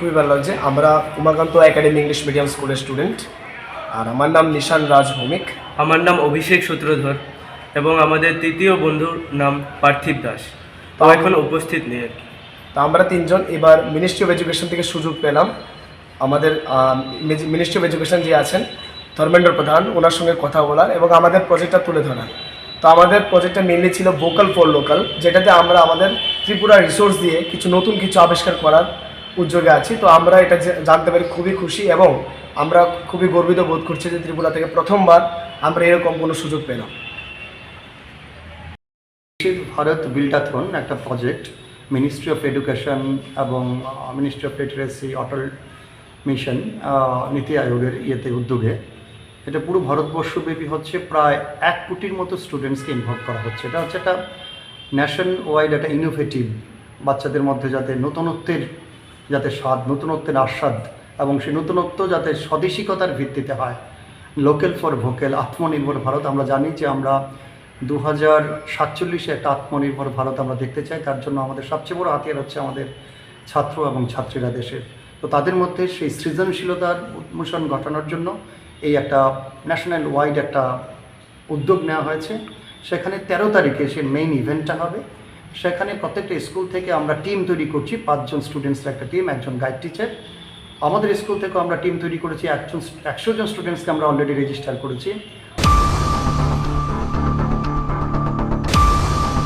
খুবই ভালো লাগছে। আমরা উমাকান্ত একাডেমি ইংলিশ মিডিয়াম স্কুলের স্টুডেন্ট আর আমার নাম নিশান রাজ ভৌমিক। আমার নাম অভিষেক সূত্রধর এবং আমাদের তৃতীয় বন্ধুর নাম পার্থিব দাস। তো এখন উপস্থিত নেই আর কি। তো আমরা তিনজন এবার মিনিস্ট্রি অফ এডুকেশন থেকে সুযোগ পেলাম। আমাদের মিনিস্ট্রি অফ এডুকেশন যে আছেন ধর্মেন্দ্র প্রধান ওনার সঙ্গে কথা বলার এবং আমাদের প্রজেক্টটা তুলে ধরার। তো আমাদের প্রজেক্টটা মেনলি ছিল ভোকাল ফর লোকাল যেটাতে আমরা আমাদের ত্রিপুরা রিসোর্স দিয়ে কিছু নতুন কিছু আবিষ্কার করার উদ্যোগে আছি। তো আমরা এটা জানতে পারি, খুবই খুশি এবং আমরা খুবই গর্বিত বোধ করছি যে ত্রিপুরা থেকে প্রথমবার আমরা এরকম কোনো সুযোগ পেলাম। ভারত বিল্ডাথন একটা প্রজেক্ট মিনিস্ট্রি অফ এডুকেশন এবং ministry of literacy Atal mission Niti আয়োগের ইয়েতে উদ্যোগে। এটা পুরো ভারতবর্ষব্যাপী হচ্ছে প্রায় এক কোটির মতো স্টুডেন্টসকে ইনভলভ করা হচ্ছে। এটা হচ্ছে একটা ন্যাশন ওয়াইড একটা ইনোভেটিভ বাচ্চাদের মধ্যে যাতে নতুনত্বের যাতে স্বাদ, নতুনত্বের আস্বাদ এবং সেই নতুনত্ব যাতে স্বদেশিকতার ভিত্তিতে হয়। লোকেল ফর ভোকেল আত্মনির্ভর ভারত, আমরা জানি যে আমরা দু হাজার সাতচল্লিশে একটা আত্মনির্ভর ভারত আমরা দেখতে চাই। তার জন্য আমাদের সবচেয়ে বড় হাতিয়ার হচ্ছে আমাদের ছাত্র এবং ছাত্রীরা দেশের। তো তাদের মধ্যে সেই সৃজনশীলতার উন্মোচন ঘটানোর জন্য এই একটা ন্যাশনাল ওয়াইড একটা উদ্যোগ নেওয়া হয়েছে। সেখানে তেরো তারিখে সে মেইন ইভেন্টটা হবে। সেখানে প্রত্যেকটা স্কুল থেকে আমরা টিম তৈরি করছি। পাঁচজন স্টুডেন্টসের একটা টিম, একজন গাইড টিচার আমাদের স্কুল থেকেও আমরা টিম তৈরি করেছি। একজন, একশো জন স্টুডেন্টসকে আমরা অলরেডি রেজিস্টার করেছি।